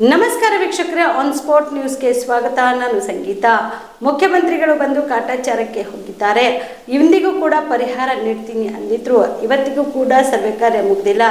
ನಮಸ್ಕಾರ ವೀಕ್ಷಕರೇ on spot ನ್ಯೂಸ್ಗೆ ಸ್ವಾಗತ. ನಾನು ಸಂಗೀತ. ಮುಖ್ಯಮಂತ್ರಿಗಳು ಬಂದು ಕಾಟಾಚಾರಕ್ಕೆ ಹೋಗಿದ್ದಾರೆ. ಇಂದಿಗೂ ಕೂಡ ಪರಿಹಾರ ನೀಡ್ತೀನಿ ಅಂದಿದ್ರು. ಇವತ್ತಿಗೂ ಕೂಡ ಸರ್ವೆ ಕಾರ್ಯ ಮುಗ್ದಿಲ್ಲ.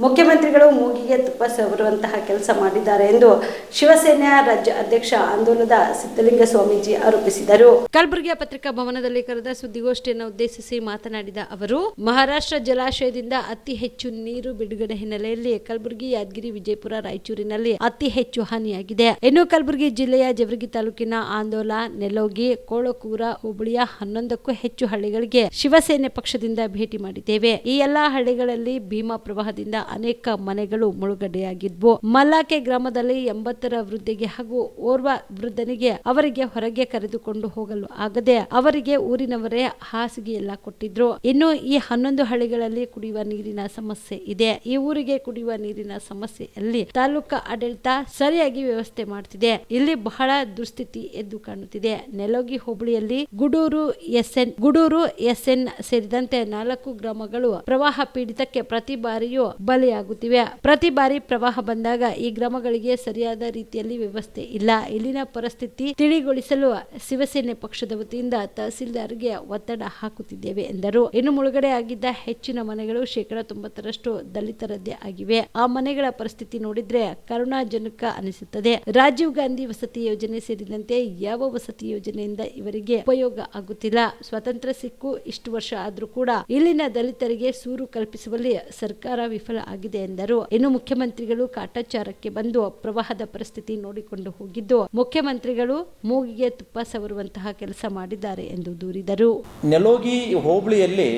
ಮುಖ್ಯಮಂತ್ರಿಗಳು ಮೂಗಿಗೆ ತುಪ್ಪ ಸವರುವಂತಹ ಕೆಲಸ ಮಾಡಿದ್ದಾರೆ ಎಂದು ಶಿವಸೇನೆಯ ರಾಜ್ಯ ಅಧ್ಯಕ್ಷ ಆಂದೋಲನದ ಸಿದ್ದಲಿಂಗ ಸ್ವಾಮೀಜಿ ಆರೋಪಿಸಿದರು. ಕಲಬುರಗಿಯ ಪತ್ರಿಕಾ ಭವನದಲ್ಲಿ ಕರೆದ ಸುದ್ದಿಗೋಷ್ಠಿಯನ್ನು ಉದ್ದೇಶಿಸಿ ಮಾತನಾಡಿದ ಅವರು, ಮಹಾರಾಷ್ಟ್ರ ಜಲಾಶಯದಿಂದ ಅತಿ ಹೆಚ್ಚು ನೀರು ಬಿಡುಗಡೆ ಹಿನ್ನೆಲೆಯಲ್ಲಿ ಕಲಬುರಗಿ, ಯಾದಗಿರಿ, ವಿಜಯಪುರ, ರಾಯಚೂರಿನಲ್ಲಿ ಅತಿ ಹೆಚ್ಚು ಹಾನಿಯಾಗಿದೆ. ಇನ್ನು ಕಲಬುರಗಿ ಜಿಲ್ಲೆಯ ಜವರಗಿ ತಾಲೂಕಿನ ಆಂದೋಲ, ನೆಲೋಗಿ, ಕೋಳಕೂರ, ಹುಬ್ಬಳ್ಳಿಯ ಹನ್ನೊಂದಕ್ಕೂ ಹೆಚ್ಚು ಹಳ್ಳಿಗಳಿಗೆ ಶಿವಸೇನೆ ಪಕ್ಷದಿಂದ ಭೇಟಿ ಮಾಡಿದ್ದೇವೆ. ಈ ಎಲ್ಲಾ ಹಳ್ಳಿಗಳಲ್ಲಿ ಭೀಮಾ ಪ್ರವಾಹದಿಂದ ಅನೇಕ ಮನೆಗಳು ಮುಳುಗಡೆಯಾಗಿದ್ವು. ಮಲ್ಲಾಕೆ ಗ್ರಾಮದಲ್ಲಿ ಎಂಬತ್ತರ ವೃದ್ಧಿಗೆ ಹಾಗೂ ಓರ್ವ ವೃದ್ಧನಿಗೆ ಅವರಿಗೆ ಹೊರಗೆ ಕರೆದುಕೊಂಡು ಹೋಗಲು ಆಗದೆ ಅವರಿಗೆ ಊರಿನವರೇ ಹಾಸಿಗೆ ಎಲ್ಲ ಕೊಟ್ಟಿದ್ರು. ಇನ್ನು ಈ ಹನ್ನೊಂದು ಹಳ್ಳಿಗಳಲ್ಲಿ ಕುಡಿಯುವ ನೀರಿನ ಸಮಸ್ಯೆ ಇದೆ. ಈ ಊರಿಗೆ ಕುಡಿಯುವ ನೀರಿನ ಸಮಸ್ಯೆಯಲ್ಲಿ ತಾಲೂಕಾ ಆಡಳಿತ ಸರಿಯಾಗಿ ವ್ಯವಸ್ಥೆ ಮಾಡ್ತಿದೆ. ಇಲ್ಲಿ ಬಹಳ ದುಸ್ಥಿತಿ ಎದ್ದು ಕಾಣುತ್ತಿದೆ. ನೆಲೋಗಿ ಹೋಬಳಿಯಲ್ಲಿ ಗುಡೂರು ಎಸ್ಎನ್ ಗುಡೂರು ಎಸ್ಎನ್ ಸೇರಿದಂತೆ ನಾಲ್ಕು ಗ್ರಾಮಗಳು ಪ್ರವಾಹ ಪೀಡಿತಕ್ಕೆ ಪ್ರತಿ ಬಾರಿಯೂ ಬಲಿಯಾಗುತ್ತಿವೆ ಪ್ರತಿ ಬಾರಿ ಪ್ರವಾಹ ಬಂದಾಗ ಈ ಗ್ರಾಮಗಳಿಗೆ ಸರಿಯಾದ ರೀತಿಯಲ್ಲಿ ವ್ಯವಸ್ಥೆ ಇಲ್ಲ. ಇಲ್ಲಿನ ಪರಿಸ್ಥಿತಿ ತಿಳಿಗೊಳಿಸಲು ಶಿವಸೇನೆ ಪಕ್ಷದ ವತಿಯಿಂದ ತಹಸೀಲ್ದಾರ್ಗೆ ಒತ್ತಡ ಹಾಕುತ್ತಿದ್ದೇವೆ ಎಂದರು. ಇನ್ನು ಮುಳುಗಡೆ ಆಗಿದ್ದ ಹೆಚ್ಚಿನ ಮನೆಗಳು ಶೇಕಡ ತೊಂಬತ್ತರಷ್ಟು ದಲಿತರದ್ದೇ ಆಗಿವೆ. ಆ ಮನೆಗಳ ಪರಿಸ್ಥಿತಿ ನೋಡಿದ್ರೆ ಕರುಣಾಜನಕ ಅನಿಸುತ್ತದೆ. ರಾಜೀವ್ ಗಾಂಧಿ ವಸತಿ ಯೋಜನೆ ಸೇರಿದಂತೆ ಯಾವ ವಸತಿ ಯೋಜನೆಯಿಂದ ಇವರಿಗೆ ಉಪಯೋಗ ಆಗುತ್ತಿಲ್ಲ? ಸ್ವಾತಂತ್ರ್ಯ ಸಿಕ್ಕು ಇಷ್ಟು ವರ್ಷ ಆದ್ರೂ ಕೂಡ ಇಲ್ಲಿನ ದಲಿತರಿಗೆ ಸೂರು ಕಲ್ಪಿಸುವಲ್ಲಿ ಸರ್ಕಾರ ವಿಫಲ ಆಗಿದೆ ಎಂದರು. ಇನ್ನು ಮುಖ್ಯಮಂತ್ರಿಗಳು ಕಾಟಾಚಾರಕ್ಕೆ ಬಂದು ಪ್ರವಾಹದ ಪರಿಸ್ಥಿತಿ ನೋಡಿಕೊಂಡು ಹೋಗಿದ್ದು, ಮುಖ್ಯಮಂತ್ರಿಗಳು ಮೂಗಿಗೆ ತುಪ್ಪ ಸವರುವಂತಹ ಕೆಲಸ ಮಾಡಿದ್ದಾರೆ ಎಂದು ದೂರಿದರು. ನೆಲೋಗಿ ಹೋಬಳಿಯಲ್ಲಿ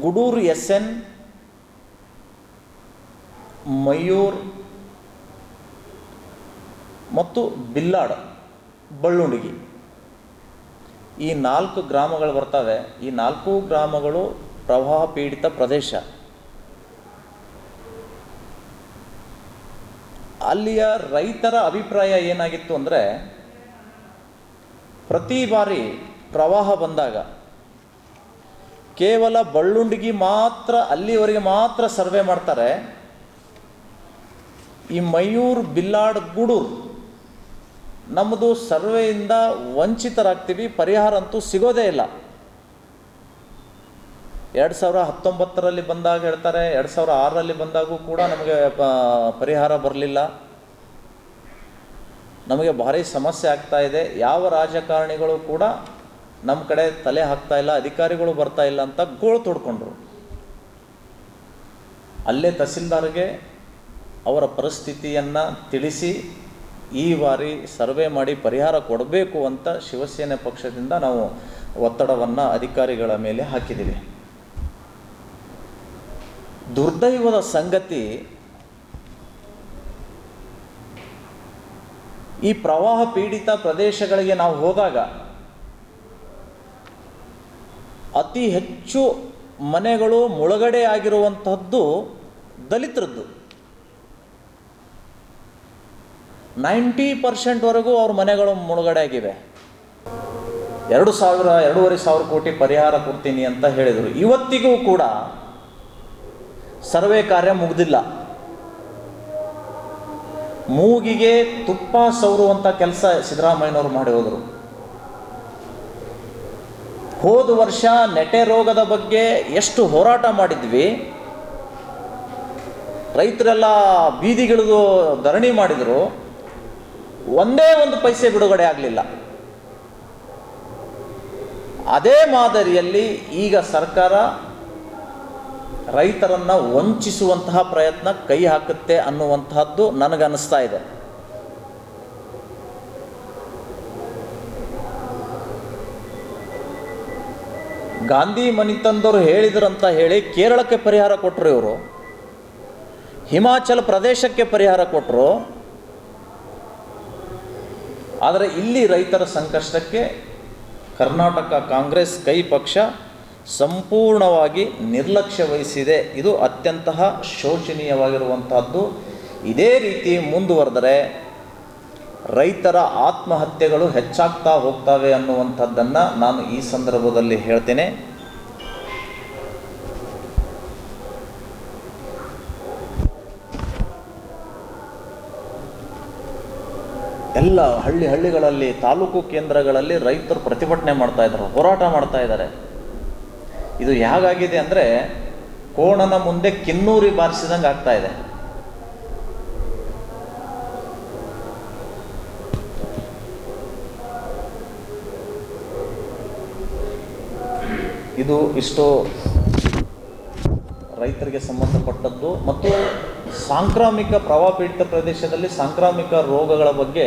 ಗುಡೂರು ಎಸ್ ಎನ್ ಮಯೂರ್ ಮತ್ತು ಬಿಲ್ಲಾಡ್ ಬಳ್ಳುಂಡಿಗಿ. ಈ ನಾಲ್ಕು ಗ್ರಾಮಗಳು ಬರ್ತವೆ. ಈ ನಾಲ್ಕು ಗ್ರಾಮಗಳು ಪ್ರವಾಹ ಪೀಡಿತ ಪ್ರದೇಶ. ಅಲ್ಲಿಯ ರೈತರ ಅಭಿಪ್ರಾಯ ಏನಾಗಿತ್ತು ಅಂದರೆ, ಪ್ರತಿ ಬಾರಿ ಪ್ರವಾಹ ಬಂದಾಗ ಕೇವಲ ಬಳ್ಳುಂಡಿಗೆ ಮಾತ್ರ, ಅಲ್ಲಿವರೆಗೆ ಮಾತ್ರ ಸರ್ವೆ ಮಾಡ್ತಾರೆ. ಈ ಮಯೂರ್, ಬಿಲ್ಲಾಡ್, ಗೂಡೂರು ನಮ್ಮದು ಸರ್ವೆಯಿಂದ ವಂಚಿತರಾಗ್ತೀವಿ, ಪರಿಹಾರ ಅಂತೂ ಸಿಗೋದೇ ಇಲ್ಲ. ಎರಡು ಸಾವಿರ ಹತ್ತೊಂಬತ್ತರಲ್ಲಿ ಬಂದಾಗ ಹೇಳ್ತಾರೆ, ಎರಡು ಸಾವಿರ ಆರರಲ್ಲಿ ಬಂದಾಗೂ ಕೂಡ ನಮಗೆ ಪರಿಹಾರ ಬರಲಿಲ್ಲ. ನಮಗೆ ಭಾರಿ ಸಮಸ್ಯೆ ಆಗ್ತಾ ಇದೆ. ಯಾವ ರಾಜಕಾರಣಿಗಳು ಕೂಡ ನಮ್ಮ ಕಡೆ ತಲೆ ಹಾಕ್ತಾ ಇಲ್ಲ, ಅಧಿಕಾರಿಗಳು ಬರ್ತಾ ಇಲ್ಲ ಅಂತ ಗೋಳು ತೊಡ್ಕೊಂಡ್ರು. ಅಲ್ಲೇ ತಹಸೀಲ್ದಾರ್ಗೆ ಅವರ ಪರಿಸ್ಥಿತಿಯನ್ನು ತಿಳಿಸಿ, ಈ ಬಾರಿ ಸರ್ವೆ ಮಾಡಿ ಪರಿಹಾರ ಕೊಡಬೇಕು ಅಂತ ಶಿವಸೇನೆ ಪಕ್ಷದಿಂದ ನಾವು ಒತ್ತಡವನ್ನು ಅಧಿಕಾರಿಗಳ ಮೇಲೆ ಹಾಕಿದ್ದೀವಿ. ದುರ್ದೈವದ ಸಂಗತಿ ಈ ಪ್ರವಾಹ ಪೀಡಿತ ಪ್ರದೇಶಗಳಿಗೆ ನಾವು ಹೋದಾಗ ಅತಿ ಹೆಚ್ಚು ಮನೆಗಳು ಮುಳುಗಡೆ ಆಗಿರುವಂತಹದ್ದು ದಲಿತರದ್ದು. ನೈಂಟಿ ಪರ್ಸೆಂಟ್ವರೆಗೂ ಅವ್ರ ಮನೆಗಳು ಮುಳುಗಡೆ ಆಗಿವೆ. ಎರಡು ಸಾವಿರ, ಎರಡೂವರೆ ಸಾವಿರ ಕೋಟಿ ಪರಿಹಾರ ಕೊಡ್ತೀನಿ ಅಂತ ಹೇಳಿದರು. ಇವತ್ತಿಗೂ ಕೂಡ ಸರ್ವೆ ಕಾರ್ಯ ಮುಗ್ದಿಲ್ಲ. ಮೂಗಿಗೆ ತುಪ್ಪ ಸವರುವಂಥ ಕೆಲಸ ಸಿದ್ದರಾಮಯ್ಯನವರು ಮಾಡಿ ಹೋದರು. ಹೋದ ವರ್ಷ ನೆಟೆ ರೋಗದ ಬಗ್ಗೆ ಎಷ್ಟು ಹೋರಾಟ ಮಾಡಿದ್ವಿ. ರೈತರೆಲ್ಲ ಬೀದಿಗಿಳಿದು ಧರಣಿ ಮಾಡಿದರು. ಒಂದೇ ಒಂದು ಪೈಸೆ ಬಿಡುಗಡೆ ಆಗಲಿಲ್ಲ. ಅದೇ ಮಾದರಿಯಲ್ಲಿ ಈಗ ಸರ್ಕಾರ ರೈತರನ್ನು ವಂಚಿಸುವಂತಹ ಪ್ರಯತ್ನ ಕೈ ಹಾಕುತ್ತೆ ಅನ್ನುವಂತಹದ್ದು ನನಗನ್ನಿಸ್ತಾ ಇದೆ. ಗಾಂಧಿ ಮನಿತಂದವರು ಹೇಳಿದ್ರಂತ ಹೇಳಿ ಕೇರಳಕ್ಕೆ ಪರಿಹಾರ ಕೊಟ್ಟರು ಇವರು. ಹಿಮಾಚಲ ಪ್ರದೇಶಕ್ಕೆ ಪರಿಹಾರ ಕೊಟ್ಟರು ಆದರೆ ಇಲ್ಲಿ ರೈತರ ಸಂಕಷ್ಟಕ್ಕೆ ಕರ್ನಾಟಕ ಕಾಂಗ್ರೆಸ್ ಕೈ ಪಕ್ಷ ಸಂಪೂರ್ಣವಾಗಿ ನಿರ್ಲಕ್ಷ್ಯ ವಹಿಸಿದೆ ಇದು ಅತ್ಯಂತ ಶೋಚನೀಯವಾಗಿರುವಂತಹದ್ದು. ಇದೇ ರೀತಿ ಮುಂದುವರೆದರೆ ರೈತರ ಆತ್ಮಹತ್ಯೆಗಳು ಹೆಚ್ಚಾಗ್ತಾ ಹೋಗ್ತವೆ ಅನ್ನುವಂಥದ್ದನ್ನು ನಾನು ಈ ಸಂದರ್ಭದಲ್ಲಿ ಹೇಳ್ತೇನೆ. ಎಲ್ಲ ಹಳ್ಳಿ ಹಳ್ಳಿಗಳಲ್ಲಿ, ತಾಲೂಕು ಕೇಂದ್ರಗಳಲ್ಲಿ ರೈತರು ಪ್ರತಿಭಟನೆ ಮಾಡ್ತಾ ಇದ್ದಾರೆ, ಹೋರಾಟ ಮಾಡ್ತಾ ಇದ್ದಾರೆ. ಇದು ಹೇಗಾಗಿದೆ ಅಂದರೆ ಕೋಣನ ಮುಂದೆ ಕಿನ್ನೂರಿ ಬಾರಿಸಿದಂಗೆ ಆಗ್ತಾ ಇದೆ. ಇದು ಇಷ್ಟು ರೈತರಿಗೆ ಸಂಬಂಧಪಟ್ಟದ್ದು ಮತ್ತು ಸಾಂಕ್ರಾಮಿಕ ಪ್ರವಾಹ ಪೀಡಿತ ಪ್ರದೇಶದಲ್ಲಿ ಸಾಂಕ್ರಾಮಿಕ ರೋಗಗಳ ಬಗ್ಗೆ